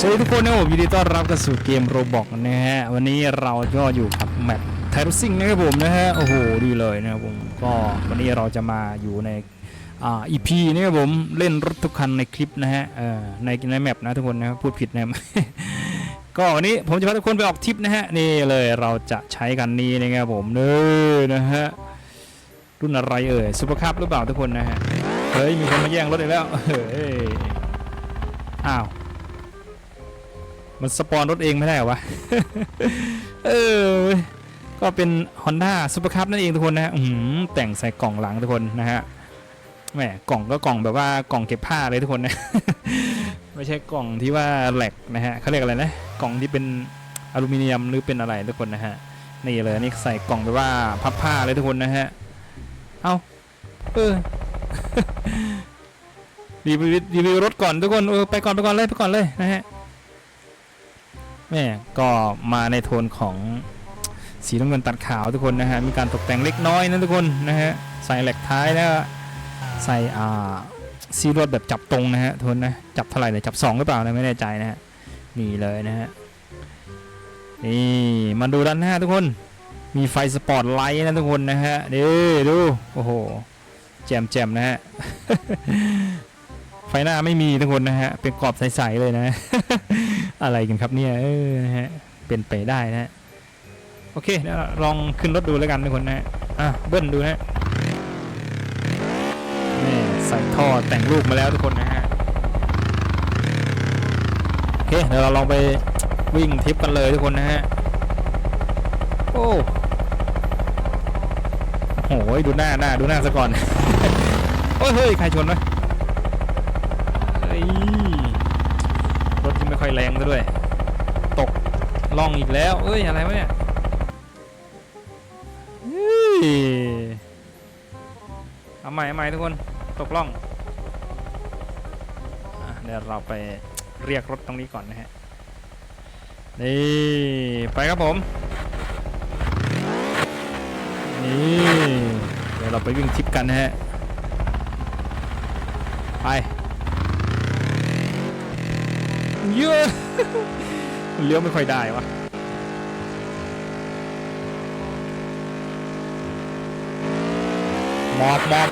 สวัสดีทุกคนนะครับผมยินดีต้อนรับเข้าสู่เกมโรบอกนะฮะ วันนี้เราก็อยู่กับแมปไทรซิงนะครับผมนะฮะ โอ้โห ดีเลยนะครับผม ก็วันนี้เราจะมาอยู่ในอ่า EP นะครับผม เล่นรถทุกคันในคลิปนะฮะ เอ่อ ในในแมปนะทุกคนนะพูดผิดนะ ก็วันนี้ผมจะพาทุกคนไปออกทริปนะฮะ นี่เลยเราจะใช้กันนี้นะครับผมเน้อนะฮะ รุ่นอะไรเอ่ยซูเปอร์คัพหรือเปล่าทุกคนนะฮะ เฮ้ย มีคนมาแย่งรถอีกแล้ว เฮ้ย อ้าว มันสปอนรถเองไม่ได้เหรอวะ เออ ก็เป็น Honda Super Cup นั่นเองทุกคนนะฮะอื้อหือแต่งใส่กล่องหลังทุกคนนะฮะ แหม กล่องก็กล่องแบบว่ากล่องเก็บผ้าเลยทุกคนนะ ไม่ใช่กล่องที่ว่าแหลกนะฮะเขาเรียกอะไรนะ กล่องที่เป็นอลูมิเนียมหรือเป็นอะไรทุกคนนะฮะ นี่เลยนี่ใส่กล่องแบบว่าพับผ้าเลยทุกคนนะฮะ เอาเออรีวิวรีวิวรถก่อนทุกคนเออไปก่อนไปก่อนเลยไปก่อนเลยนะฮะ แม่ก็มาในโทนของสีน้ำเงินตัดขาวทุกคนนะฮะ มีการตกแต่งเล็กน้อยนะทุกคนนะฮะ ใส่แหลกท้ายแล้วใส่อ่าซีรวดแบบจับตรงนะฮะทุนนะ จับเท่าไหร่เนี่ยจับ 2 หรือเปล่านะไม่แน่ใจนะฮะ นี่เลยนะฮะ นี่มาดูด้านหน้าทุกคน มีไฟสปอตไลท์นะทุกคนนะฮะดูดู โอ้โห แจมแจมนะฮะ ไฟหน้าไม่มีทุกคนนะฮะ เป็นกรอบใสๆเลยนะ อะไรกันครับเนี่ยเออฮะเป็นไปได้นะฮะโอเคเดี๋ยวลองขึ้นรถดูแล้วกันทุกคนนะฮะอะเบิ้ลดูนะฮะนี่ใส่ท่อแต่งรูปมาแล้วทุกคนนะฮะโอเคเดี๋ยวเราลองไปวิ่งทริปกันเลยทุกคนนะฮะโอ้โหดูหน้าหน้าดูหน้าซะก่อนโอ้ยเฮ้ยใครชนวะเฮ้ย ไม่ค่อยแรงซะด้วย ตกล่องอีกแล้ว เอ้ย อะไรวะเนี่ยเฮ้ยเอาใหม่เอาใหม่ทุกคน ตกล่องเดี๋ยวเราไปเรียกรถตรงนี้ก่อนนะฮะ นี่ ไปครับผม นี่ เดี๋ยวเราไปวิ่งทริปกันนะฮะ ไป เยอะ เลี้ยวไม่ค่อยได้วะหมอบหมอบ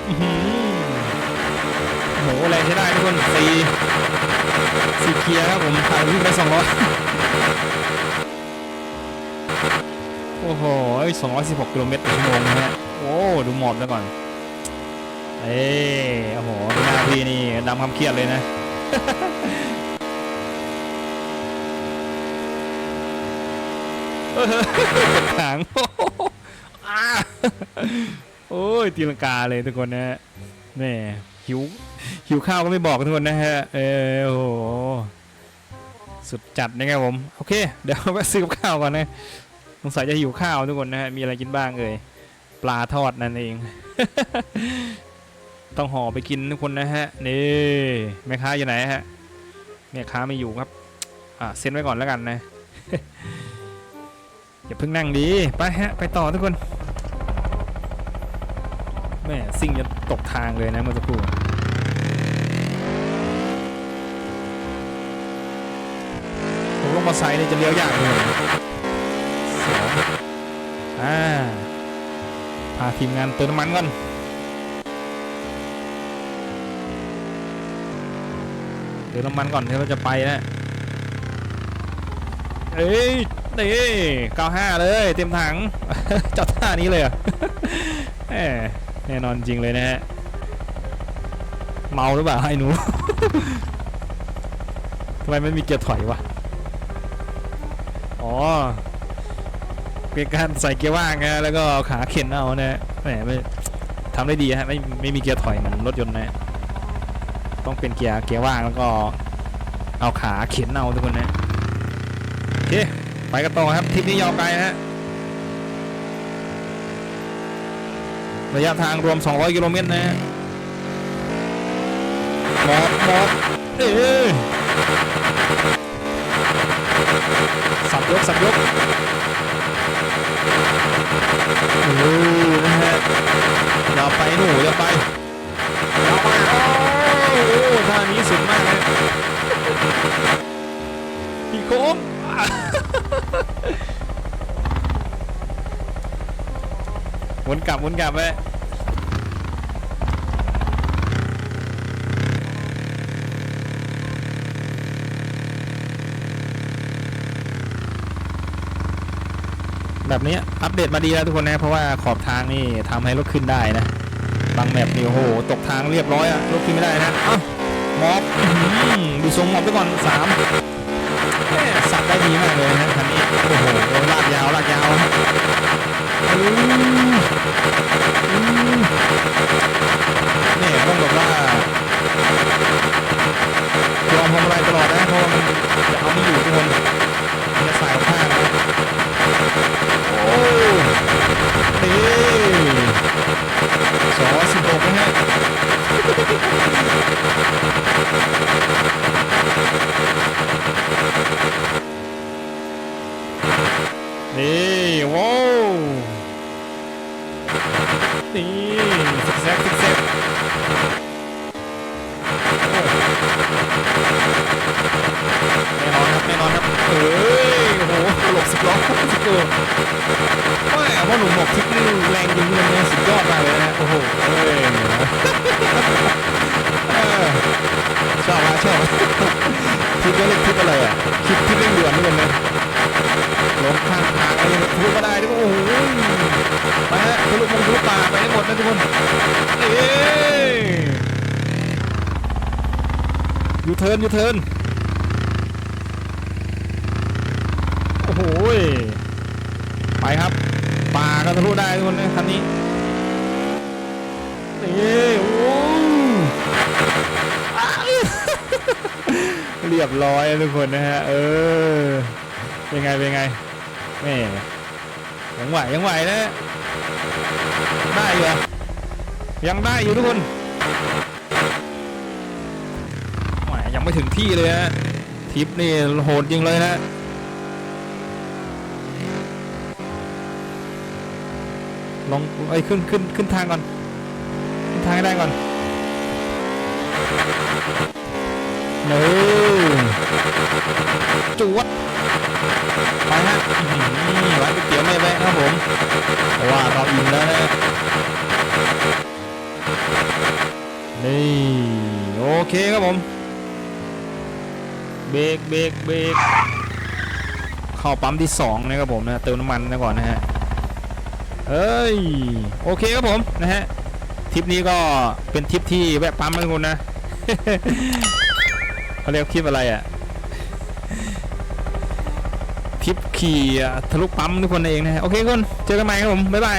โหแรงใช้ได้ทุกคนสี่สี่เกียร์ครับผมทางวิ่งไปสองร้อยโอ้โหสองร้อยสิบหกกิโลเมตรต่อชั่วโมงนะฮะ โอ้ ดูหมอบแล้วก่อน เอ้โอ้โห หน้าพี่นี่ดำคำเครียดเลยนะ หางโอ้ยตีลังกาเลยทุกคนนะฮะแม่หิวหิวข้าวก็ไม่บอกทุกคนนะฮะเออโอ้โหสุดจัดนะครับผมโอเค เดี๋ยวไปซื้อกับข้าวก่อนนะสงสัยจะหิวข้าวทุกคนนะฮะมีอะไรกินบ้างเอ่ยปลาทอดนั่นเอง ต้องห่อไปกินทุกคนนะฮะนี่แม่ค้าอยู่ไหนฮะแม่ค้าไม่อยู่ครับอ่าเซ็นไว้ก่อนแล้วกันนะ อย่าเพิ่งนั่งดีไปฮะ ไปต่อทุกคนแม่ซิ่งจะตกทางเลยนะเมื่อสักครู่ผมลงมาไซค์นี่จะเลี้ยวยากเลยสองอ่าพาทีมงานเติมน้ำมันก่อนเติมน้ำมันก่อนที่เราจะไปนะ เอ้ยนี่95 เลย เต็มถังจอดท่านี้เลยอะแน่นอนจริงเลยนะฮะ เมาหรือเปล่าไอ้หนูทำไมไม่มีเกียร์ถอยวะ อ๋อ เป็นการใส่เกียร์ว่างนะแล้วก็เอาขาเข็นเอานะแหมไม่ทำได้ดีฮะไม่ไม่มีเกียร์ถอยเหมือนรถยนต์นะ ต้องเป็นเกียร์เกียร์ว่างแล้วก็เอาขาเข็นเอาทุกคนนะ เค ไปกันต่อครับทิปนี้ยาวไกลฮะระยะทางรวม 200 กิโลเมตรนะฮะหมอบหมอบเอ้ยสับยกสับยกโอ้นะฮะอย่าไปหนูอย่าไป วนกลับวนกลับไปแบบนี้อัปเดตมาดีแล้วทุกคนนะเพราะว่าขอบทางนี่ทำให้รถขึ้นได้นะ บางแมปนี่โอ้โห ตกทางเรียบร้อยอะรถขึ้นไม่ได้นะอ้าหมอบดูทรงมอบไปก่อนสามแม่สับได้ดีมากเลยนะคันนี้โอ้โห โว้าวนี่ซิกแซกซิกแซกแน่นอนครับแน่นอนครับเอ้ยโอ้โหหลบสิบล้อสิบโลว่าพ่อหนุ่มบอกทิปนี่แรงจริงเลยนะสุดยอดมากเลยนะโอ้โหเอ้ยชอบอะชอบทิปก็เรียกทิปอะไรอะทิปทิปเร่งด่วนนี่กันเลย ลงข้างทางอะไรทุกก็ได้ทุกคนโอ้โหไปฮะทะลุมงทะลุป่าไปให้หมดนะทุกคนเอ้ยยูเทิร์นยูเทิร์นโอ้โหไปครับ ป่าก็ทะลุได้ทุกคนนะคันนี้นี่โอ้อ้าวเรียบร้อยทุกคนนะฮะ เออ เป็นไงเป็นไงแม่ยังไหวยังไหวนะได้อยู่อยังได้อยู่ทุกคนแหมยังไม่ถึงที่เลยฮะทริปนี่โหดจริงเลยนะลองไอ้ขึ้นขึ้นขึ้นทางก่อนขึ้นทางให้ได้ก่อนเนื้จวด ไปฮะอื้อหือร้านก๋วยเตี๋ยวไม่แวะครับผมเพราะว่าเราอิ่มแล้วนะนี่โอเคครับผม เบรกเบรกเบรกเข้าปั๊มที่สองนะครับผมนะเติมน้ำมันนะก่อนนะฮะเอ้ยโอเคครับผมนะฮะทริปนี้ก็เป็นทริปที่แวะปั๊มนะทุกคนนะเขาเรียกคลิปอะไรอะ คลิปขี่ทะลุปั๊มทุกคนเองนะฮะโอเคทุกคนเจอกันใหม่ครับผมบ๊ายบาย